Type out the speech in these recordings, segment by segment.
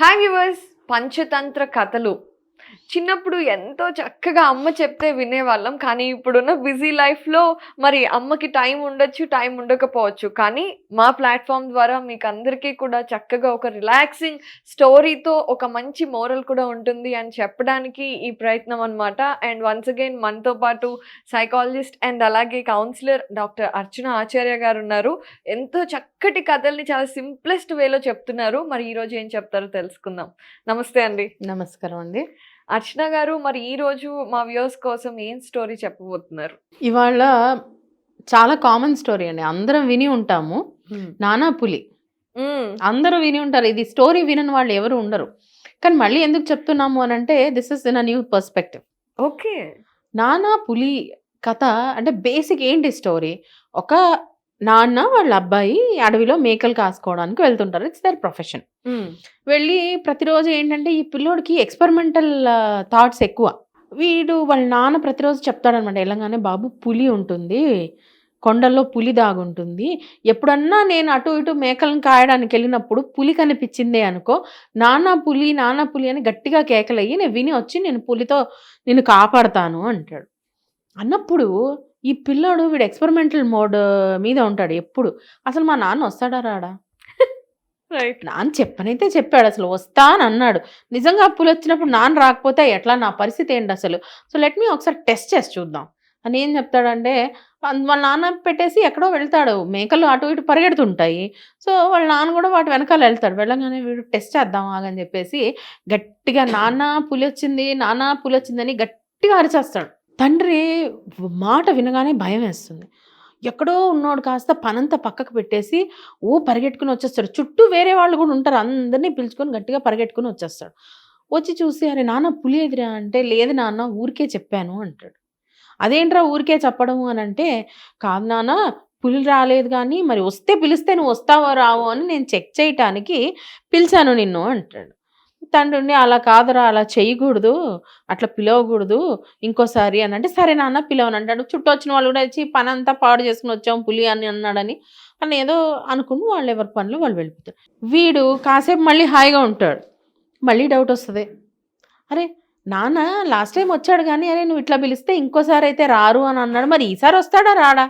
Hi viewers Panchatantra కథలు. చిన్నప్పుడు ఎంతో చక్కగా అమ్మ చెప్తే వినేవాళ్ళం. కానీ ఇప్పుడున్న బిజీ లైఫ్లో మరి అమ్మకి టైం ఉండొచ్చు టైం ఉండకపోవచ్చు. కానీ మా ప్లాట్ఫామ్ ద్వారా మీకు అందరికీ కూడా చక్కగా ఒక రిలాక్సింగ్ స్టోరీతో ఒక మంచి మోరల్ కూడా ఉంటుంది అని చెప్పడానికి ఈ ప్రయత్నం అనమాట అండ్ వన్స్ అగైన్ మనతో పాటు సైకాలజిస్ట్ అండ్ అలాగే కౌన్సిలర్ డాక్టర్ అర్చన ఆచార్య గారు ఉన్నారు. ఎంతో చక్కటి కథల్ని చాలా సింప్లెస్ట్ వేలో చెప్తున్నారు. మరి ఈరోజు ఏం చెప్తారో తెలుసుకుందాం. నమస్తే అండి. నమస్కారం అండి. అర్చన గారు మరి ఈ రోజు మా వ్యూవర్స్ కోసం ఏం స్టోరీ చెప్పబోతున్నారు? ఇవాళ చాలా కామన్ స్టోరీ అండి. అందరం విని ఉంటాము. నానా పులి. అందరూ విని ఉంటారు. ఇది స్టోరీ వినని వాళ్ళు ఎవరు ఉండరు. కానీ మళ్ళీ ఎందుకు చెప్తున్నాము అని అంటే this is in a new perspective okay. నానా పులి కథ అంటే బేసిక్ ఏంటి స్టోరీ ఒక నాన్న వాళ్ళ అబ్బాయి అడవిలో మేకలు కాసుకోవడానికి వెళ్తుంటారు. It's their profession. వెళ్ళి ప్రతిరోజు ఏంటంటే ఈ పిల్లోడికి ఎక్స్పెరిమెంటల్ థాట్స్ ఎక్కువ. వీడు వాళ్ళ నాన్న ప్రతిరోజు చెప్తాడనమాట వెళ్ళగానే బాబు పులి ఉంటుంది. కొండల్లో పులి దాగుంటుంది ఎప్పుడన్నా నేను అటు ఇటు మేకలను కాయడానికి వెళ్ళినప్పుడు పులి కనిపించిందే అనుకో నానా పులి నానా పులి అని గట్టిగా కేకలయ్యి నేను విని వచ్చి నేను పులితో నిన్ను కాపాడతాను అంటాడు. అన్నప్పుడు ఈ పిల్లోడు వీడు ఎక్స్పెరిమెంటల్ మోడ్ మీద ఉంటాడు ఎప్పుడు. అసలు మా నాన్న వస్తాడా రాడా? రైట్ నాన్న చెప్పనైతే చెప్పాడు అసలు వస్తా అని అన్నాడు. నిజంగా అప్పులు వచ్చినప్పుడు నాన్న రాకపోతే ఎట్లా? నా పరిస్థితి ఏంటి అసలు? సో లెట్ మీ ఒకసారి టెస్ట్ చేసి చూద్దాం. అని ఏం చెప్తాడంటే వాళ్ళ నాన్న పెట్టేసి ఎక్కడో వెళ్తాడు. మేకలు అటు ఇటు పరిగెడుతుంటాయి. సో వాళ్ళ నాన్న కూడా వాటి వెనకాల వెళ్తాడు. వెళ్ళగానే వీడు టెస్ట్ చేద్దాం ఆగని చెప్పేసి గట్టిగా నాన్న పులి వచ్చింది నాన్న పులి వచ్చిందని గట్టిగా అరిచేస్తాడు. తండ్రి మాట వినగానే భయం వేస్తుంది. ఎక్కడో ఉన్నోడు కాస్త పనంతా పక్కకు పెట్టేసి ఓ పరిగెట్టుకుని వచ్చేస్తాడు. చుట్టూ వేరే వాళ్ళు కూడా ఉంటారు. అందరినీ పిలుచుకొని గట్టిగా పరిగెట్టుకుని వచ్చేస్తాడు. వచ్చి చూసి అరే నాన్న పులి ఎదిరా? అంటే లేదు నాన్న ఊరికే చెప్పాను అంటాడు. అదేంట్రా ఊరికే చెప్పడము? అని అంటే కాదు నాన్న పులి రాలేదు కానీ మరి వస్తే పిలిస్తే నువ్వు వస్తావో రావో అని నేను చెక్ చేయటానికి పిలిచాను నిన్ను అంటాడు. తండ్రి అలా కాదురా అలా చేయకూడదు అట్లా పిలవకూడదు ఇంకోసారి అని అంటే సరే నాన్న పిలవను అంటాడు. చుట్టూ వచ్చిన వాళ్ళు కూడా వచ్చి పని అంతా పాడు చేసుకుని వచ్చాం పులి అని అన్నాడని అని ఏదో అనుకుని వాళ్ళు ఎవరి పనులు వాళ్ళు వెళ్ళిపోతారు. వీడు కాసేపు మళ్ళీ హాయిగా ఉంటాడు. మళ్ళీ డౌట్ వస్తుంది. అరే నాన్న లాస్ట్ టైం వచ్చాడు కానీ అరే నువ్వు ఇట్లా పిలిస్తే ఇంకోసారి అయితే రారు అని అన్నాడు. మరి ఈసారి వస్తాడా రాడా?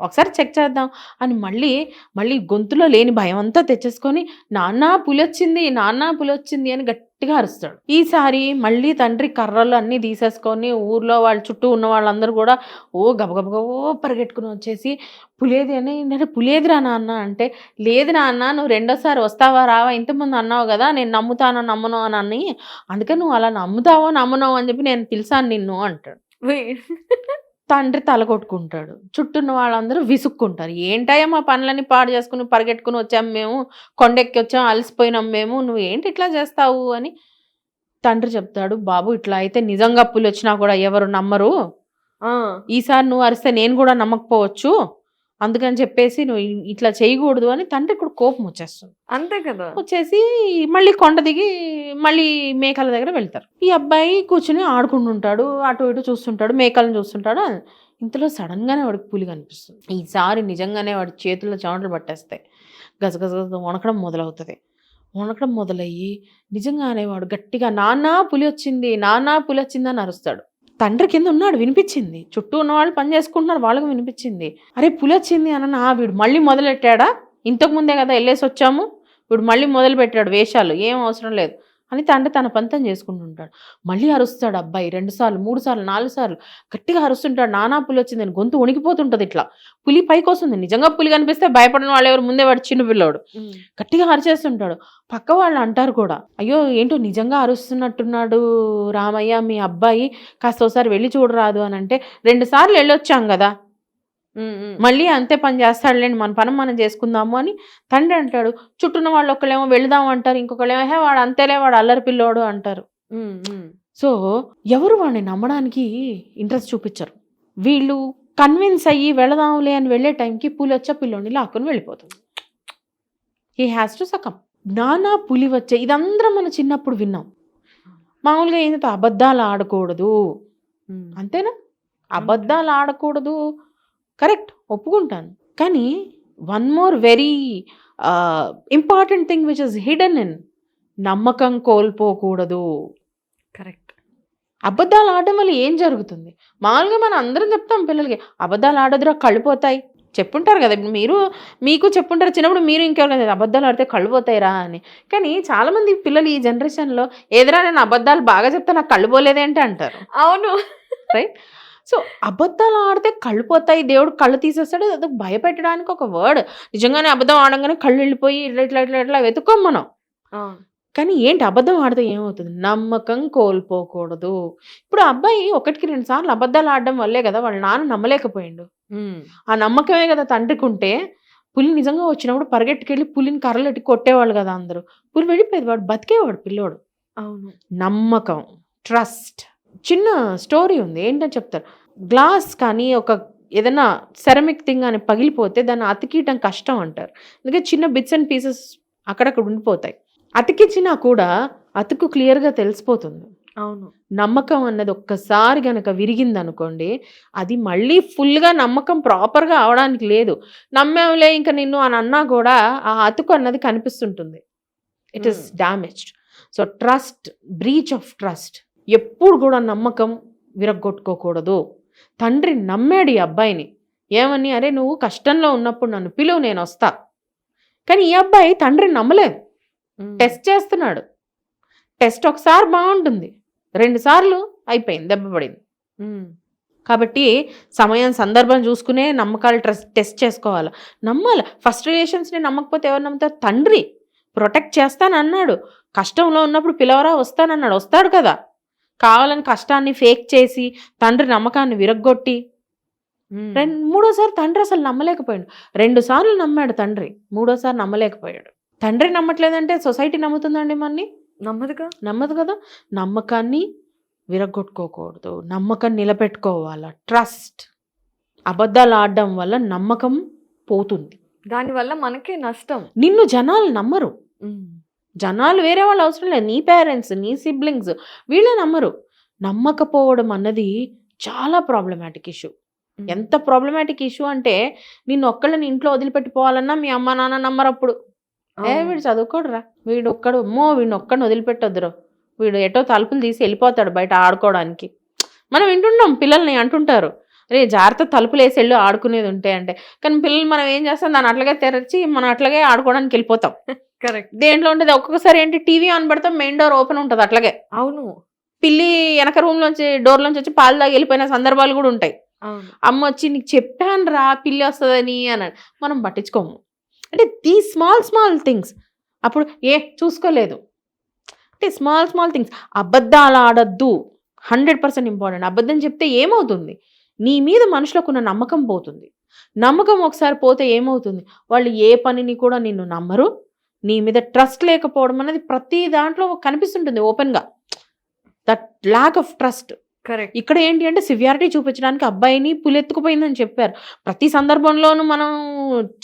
ఒకసారి చెక్ చేద్దాం అని మళ్ళీ మళ్ళీ గొంతులో లేని భయం అంతా తెచ్చేసుకొని నాన్న పులి వచ్చింది నాన్న పులి వచ్చింది అని గట్టిగా అరుస్తాడు. ఈసారి మళ్ళీ తండ్రి కర్రలు అన్నీ తీసేసుకొని ఊర్లో వాళ్ళ చుట్టూ ఉన్న వాళ్ళందరూ కూడా ఓ గబగబగా పరిగెట్టుకుని వచ్చేసి పులేది అని నేను పులేదిరా నాన్న అంటే లేదు నాన్న నువ్వు రెండోసారి వస్తావా రావా ఇంతకుముందు అన్నావు కదా నేను నమ్ముతానో నమ్మను అని అని అందుకే నువ్వు అలా నమ్ముతావో నమ్మనో అని చెప్పి నేను పిలిచాను నిన్ను అంటాడు. తండ్రి తల కొట్టుకుంటాడు చుట్టూన్న వాళ్ళందరూ విసుక్కుంటారు. ఏంటయ్యా మా పనులని పాడు చేసుకుని పరిగెట్టుకుని వచ్చాం మేము కొండెక్కి వచ్చాం అలసిపోయినాం మేము నువ్వు ఏంటి ఇట్లా చేస్తావు? అని తండ్రి చెప్తాడు. బాబు ఇట్లా అయితే నిజంగా పులి వచ్చినా కూడా ఎవరు నమ్మరు. ఈసారి నువ్వు అరిస్తే నేను కూడా నమ్మకపోవచ్చు. అందుకని చెప్పేసి నువ్వు ఇట్లా చేయకూడదు అని తండ్రి కూడా కోపం వచ్చేస్తుంది. అంతే కదా. వచ్చేసి మళ్ళీ కొండ దిగి మళ్ళీ మేకల దగ్గర వెళ్తారు. ఈ అబ్బాయి కూర్చుని ఆడుకుంటుంటాడు అటు ఇటు చూస్తుంటాడు మేకలను చూస్తుంటాడు ఇంతలో సడన్ గానే వాడికి పులి కనిపిస్తుంది. ఈసారి నిజంగానే వాడి చేతుల్లో చెమటలు పట్టేస్తాయి. గజగజ వణకడం మొదలవుతుంది. వణకడం మొదలయ్యి నిజంగానే వాడు గట్టిగా నాన్న పులి వచ్చింది నాన్న పులి వచ్చింది అని అరుస్తాడు. తండ్రి కింద ఉన్నాడు వినిపించింది. చుట్టూ ఉన్న వాళ్ళు పని చేసుకుంటున్నారు వాళ్ళకి వినిపించింది. అరే పులి వచ్చింది అన్న వీడు మళ్ళీ మొదలెట్టాడా? ఇంతకు ముందే కదా వెళ్ళేసి వచ్చాము. వీడు మళ్ళీ మొదలు పెట్టాడు వేషాలు ఏం అవసరం లేదు. అని తండ్రి తన పంతం చేసుకుంటుంటాడు. మళ్ళీ అరుస్తాడు అబ్బాయి రెండు సార్లు మూడు సార్లు నాలుగు సార్లు గట్టిగా అరుస్తుంటాడు. నానా పులి వచ్చిందని గొంతు వణికిపోతుంటుంది ఇట్లా. పులి పైకి వస్తుంది నిజంగా పులి కనిపిస్తే భయపడిన వాళ్ళు ఎవరు? ముందే వాడు చిన్న పిల్లోడు. గట్టిగా అరిచేస్తుంటాడు. పక్క వాళ్ళు అంటారు కూడా అయ్యో ఏంటో నిజంగా అరుస్తున్నట్టున్నాడు రామయ్య మీ అబ్బాయి. కాస్త ఒకసారి వెళ్ళి చూడరాదు అని అంటే రెండు సార్లు వెళ్ళొచ్చాం కదా. మళ్ళీ అంతే పని చేస్తాడులేండి మన పని మనం చేసుకుందాము అని తండ్రి అంటాడు. చుట్టూన్న వాళ్ళు ఒకళ్ళేమో వెళదాం అంటారు ఇంకొకళ్ళేమో హే వాడు అంతేలే వాడు అల్లరి పిల్లోడు అంటారు. సో ఎవరు వాడిని నమ్మడానికి ఇంట్రెస్ట్ చూపించరు. వీళ్ళు కన్విన్స్ అయ్యి వెళదాంలే అని వెళ్ళే టైంకి పులి వచ్చే పిల్లోని లాక్కుని వెళ్ళిపోతుంది. హీ హ్యాస్ టు సకమ్ నానా పులి వచ్చే ఇదందరం మనం చిన్నప్పుడు విన్నాం. మామూలుగా ఏంటంటే అబద్ధాలు ఆడకూడదు. అంతేనా? అబద్ధాలు ఆడకూడదు. కరెక్ట్ ఒప్పుకుంటాను. కానీ one more very important thing which is hidden in నమ్మకం కోల్పోకూడదు. కరెక్ట్. అబద్ధాలు ఆడడం వల్ల ఏం జరుగుతుంది? మామూలుగా మనం అందరం చెప్తాం పిల్లలకి అబద్ధాలు ఆడదురా కళ్ళు పోతాయి. చెప్పుంటారు కదా ఇప్పుడు మీరు మీకు చెప్పుంటారు చిన్నప్పుడు మీరు ఇంకెవరు కదా అబద్ధాలు ఆడితే కళ్ళు పోతాయిరా అని. కానీ చాలా మంది పిల్లలు ఈ జనరేషన్లో ఏదైనా నేను అబద్ధాలు బాగా చెప్తే నాకు కళ్ళు పోలేదేంటి అంటారు. అవును. సో అబద్ధాలు ఆడితే కళ్ళు పోతాయి. దేవుడు కళ్ళు తీసేస్తాడు. అది భయపెట్టడానికి ఒక వర్డ్. నిజంగానే అబద్ధం ఆడంగానే కళ్ళు వెళ్ళిపోయి ఇట్లా ఇట్లా ఇట్లా ఇట్లా వెతుక్కోం మనం. కానీ ఏంటి అబద్ధం ఆడితే ఏమవుతుంది? నమ్మకం కోల్పోకూడదు. ఇప్పుడు అబ్బాయి ఒకటికి రెండు సార్లు అబద్ధాలు ఆడడం వల్లే కదా వాళ్ళ నాన్న నమ్మలేకపోయిండు. ఆ నమ్మకమే కదా తండ్రికి ఉంటే పులి నిజంగా వచ్చినప్పుడు పరిగెట్టుకెళ్ళి పులిని కర్రలెట్టి కొట్టేవాళ్ళు కదా అందరూ. పులి వెళ్ళిపోయేది వాడు బతికేవాడు పిల్లోడు. అవును. నమ్మకం ట్రస్ట్ చిన్న స్టోరీ ఉంది. ఏంటని చెప్తారు? గ్లాస్ కానీ ఒక ఏదైనా సెరమిక్ థింగ్ అని పగిలిపోతే దాన్ని అతికియటం కష్టం అంటారు. అందుకే చిన్న బిట్స్ అండ్ పీసెస్ అక్కడక్కడ ఉండిపోతాయి. అతికిచ్చినా కూడా అతుకు క్లియర్గా తెలిసిపోతుంది. అవును. నమ్మకం అన్నది ఒక్కసారి గనక విరిగింది అనుకోండి అది మళ్ళీ ఫుల్గా నమ్మకం ప్రాపర్గా అవడానికి లేదు. నమ్మేంలే ఇంకా నిన్ను అని అన్నా కూడా ఆ అతుకు అన్నది కనిపిస్తుంటుంది. It is. Damaged so trust breach of trust ఎప్పుడు కూడా నమ్మకం విరగ్గొట్టుకోకూడదు. తండ్రి నమ్మాడు ఈ అబ్బాయిని. ఏమని? అరే నువ్వు కష్టంలో ఉన్నప్పుడు నన్ను పిలువు నేను వస్తా. కానీ ఈ అబ్బాయి తండ్రిని నమ్మలేదు. టెస్ట్ చేస్తున్నాడు. టెస్ట్ ఒకసారి బాగుంటుంది. రెండు సార్లు అయిపోయింది దెబ్బ పడింది. కాబట్టి సమయం సందర్భం చూసుకునే నమ్మకాలు ట్రస్ట్ టెస్ట్ చేసుకోవాలి. నమ్మాలి. ఫస్ట్ రిలేషన్స్ని నమ్మకపోతే ఎవరు నమ్ముతారు? తండ్రి. ప్రొటెక్ట్ చేస్తానన్నాడు. కష్టంలో ఉన్నప్పుడు పిలవరా వస్తానన్నాడు. వస్తాడు కదా. కావాలని కష్టాన్ని ఫేక్ చేసి తండ్రి నమ్మకాన్ని విరగ్గొట్టి. రెండు మూడోసారి తండ్రి అసలు నమ్మలేకపోయాడు. రెండు సార్లు నమ్మాడు తండ్రి మూడోసారి నమ్మలేకపోయాడు. తండ్రి నమ్మట్లేదంటే సొసైటీ నమ్ముతుందండి మన్ని? నమ్మదుగా? నమ్మదు కదా. నమ్మకాన్ని విరగొట్టుకోకూడదు నమ్మకం నిలబెట్టుకోవాలి. ట్రస్ట్. అబద్ధాలు ఆడడం వల్ల నమ్మకం పోతుంది. దానివల్ల మనకే నష్టం. నిన్ను జనాలు నమ్మరు. జనాలు వేరే వాళ్ళు అవసరం లేదు. నీ పేరెంట్స్ నీ సిబ్లింగ్స్ వీళ్ళే నమ్మరు. నమ్మకపోవడం అన్నది చాలా ప్రాబ్లమాటిక్ ఇష్యూ. ఎంత ప్రాబ్లమాటిక్ ఇష్యూ అంటే నిన్ను ఒక్కళ్ళని ఇంట్లో వదిలిపెట్టిపోవాలన్నా మీ అమ్మ నాన్న నమ్మరు అప్పుడు. ఏ. వీడు చదువుకోడురా. వీడు ఒక్కడు అమ్మో వీడిని ఒక్కడిని వదిలిపెట్టొద్దురు. వీడు ఎటో తలుపులు తీసి వెళ్ళిపోతాడు బయట ఆడుకోవడానికి. మనం వింటున్నాం పిల్లల్ని అంటుంటారు. రే జాగ్రత్త తలుపులు వేసి వెళ్ళు ఆడుకునేది ఉంటే అంటే. కానీ పిల్లలు మనం ఏం చేస్తాం? దాన్ని అట్లాగే తెరచి మనం అట్లాగే ఆడుకోవడానికి వెళ్ళిపోతాం. కరెక్ట్ దేంట్లో ఉంటుంది? ఒక్కొక్కసారి ఏంటి? టీవీ ఆన్ పెడతాం మెయిన్ డోర్ ఓపెన్ ఉంటుంది అట్లాగే. అవును. పిల్లి వెనక రూమ్ లోంచి డోర్ లోంచి వచ్చి పాలు తాగి వెళ్ళిపోయిన సందర్భాలు కూడా ఉంటాయి. అమ్మ వచ్చి నీకు చెప్పాను రా పిల్లి వస్తుందని అని మనం పట్టించుకోము. అంటే దీ స్మాల్ స్మాల్ థింగ్స్. అప్పుడు ఏ చూసుకోలేదు. అంటే స్మాల్ స్మాల్ థింగ్స్. అబద్ధాలు ఆడద్దు. Hundred percent important. అబద్ధం చెప్తే ఏమవుతుంది? నీ మీద మనుషులకు ఉన్న నమ్మకం పోతుంది. నమ్మకం ఒకసారి పోతే ఏమవుతుంది? వాళ్ళు ఏ పనిని కూడా నిన్ను నమ్మరు. నీ మీద ట్రస్ట్ లేకపోవడం అనేది ప్రతి దాంట్లో కనిపిస్తుంటుంది ఓపెన్గా that lack of trust correct ఇక్కడ ఏంటి అంటే సివియారిటీ చూపించడానికి అబ్బాయిని పులెత్తుకుపోయిందని చెప్పారు. ప్రతి సందర్భంలోనూ మనం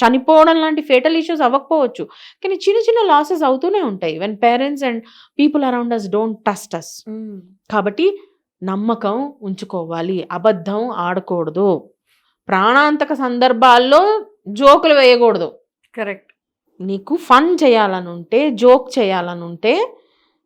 చనిపోవడం లాంటి ఫేటల్ ఇష్యూస్ అవ్వకపోవచ్చు. కానీ చిన్న చిన్న లాసెస్ అవుతూనే ఉంటాయి. When parents and people around us don't trust us కాబట్టి నమ్మకం ఉంచుకోవాలి. అబద్ధం ఆడకూడదు. ప్రాణాంతక సందర్భాల్లో జోకులు వేయకూడదు. కరెక్ట్ నీకు ఫన్ చేయాలని ఉంటే జోక్ చేయాలని ఉంటే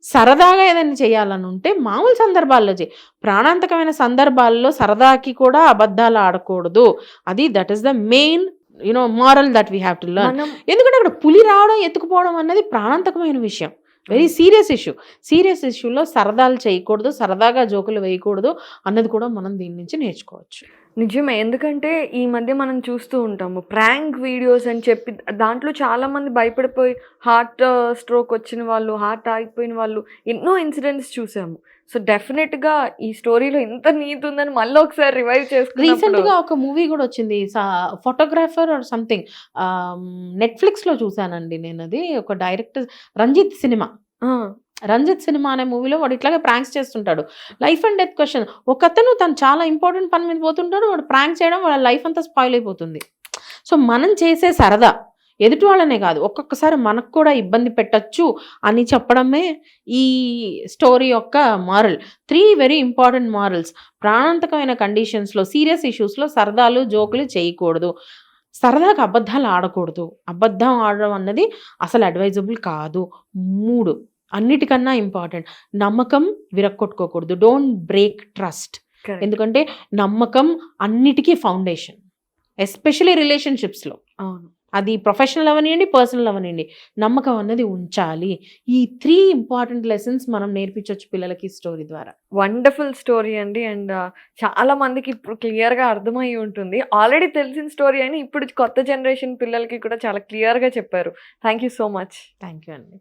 సరదాగా ఏదైనా చేయాలని ఉంటే మామూలు సందర్భాల్లో చేయి. ప్రాణాంతకమైన సందర్భాల్లో సరదాకి కూడా అబద్ధాలు ఆడకూడదు. అది that is the main you know moral that we have to learn ఎందుకంటే అక్కడ పులి రావడం ఎత్తుకుపోవడం అన్నది ప్రాణాంతకమైన విషయం. వెరీ సీరియస్ ఇష్యూ సీరియస్ ఇష్యూలో సరదాలు చేయకూడదు సరదాగా జోకులు వేయకూడదు అన్నది కూడా మనం దీని నుంచి నేర్చుకోవచ్చు. నిజమే. ఎందుకంటే ఈ మధ్య మనం చూస్తూ ఉంటాము ప్రాంక్ వీడియోస్ అని చెప్పి దాంట్లో చాలా మంది భయపడిపోయి హార్ట్ స్ట్రోక్ వచ్చిన వాళ్ళు హార్ట్ ఆగిపోయిన వాళ్ళు ఎన్నో ఇన్సిడెంట్స్ చూసాము. సో డెఫినెట్గా ఈ స్టోరీలో ఎంత నీతి ఉందని మళ్ళీ ఒకసారి రివైవ్ రీసెంట్ చేసుకున్నప్పుడు గా ఒక మూవీ కూడా వచ్చింది. Photographer or something. నెట్ఫ్లిక్స్లో చూసానండి నేను అది ఒక director Ranjith cinema. Ranjith cinema అనే మూవీలో వాడు ఇట్లాగే ప్రాంక్స్ చేస్తుంటాడు. Life and death question. ఒకతను తను చాలా ఇంపార్టెంట్ పని మీద పోతుంటాడు వాడు ప్రాంక్ చేయడం వాళ్ళ లైఫ్ అంతా స్పాయిల్ అయిపోతుంది. సో మనం చేసే సరదా ఎదుటి వాళ్ళనే కాదు ఒక్కొక్కసారి మనకు కూడా ఇబ్బంది పెట్టచ్చు అని చెప్పడమే ఈ స్టోరీ యొక్క moral. Three very important morals. ప్రాణాంతకమైన కండిషన్స్లో సీరియస్ ఇష్యూస్లో సరదాలు జోకులు చేయకూడదు. సరదాగా అబద్ధాలు ఆడకూడదు. అబద్ధం ఆడడం అన్నది అసలు అడ్వైజబుల్ కాదు. మూడు. అన్నిటికన్నా ఇంపార్టెంట్ నమ్మకం విరక్కొట్టుకోకూడదు. Don't break trust. ఎందుకంటే నమ్మకం అన్నిటికీ ఫౌండేషన్ ఎస్పెషలీ రిలేషన్షిప్స్లో అవును. అది ప్రొఫెషనల్ అవనివ్వండి పర్సనల్ అవనివ్వండి నమ్మకం అన్నది ఉంచాలి. ఈ త్రీ ఇంపార్టెంట్ లెసన్స్ మనం నేర్పించవచ్చు పిల్లలకి స్టోరీ ద్వారా. వండర్ఫుల్ స్టోరీ అండి. అండ్ చాలా మందికి ఇప్పుడు క్లియర్గా అర్థమై ఉంటుంది. ఆల్రెడీ తెలిసిన స్టోరీ అని ఇప్పుడు కొత్త జనరేషన్ పిల్లలకి కూడా చాలా క్లియర్గా చెప్పారు. Thank you so much thank you అండి.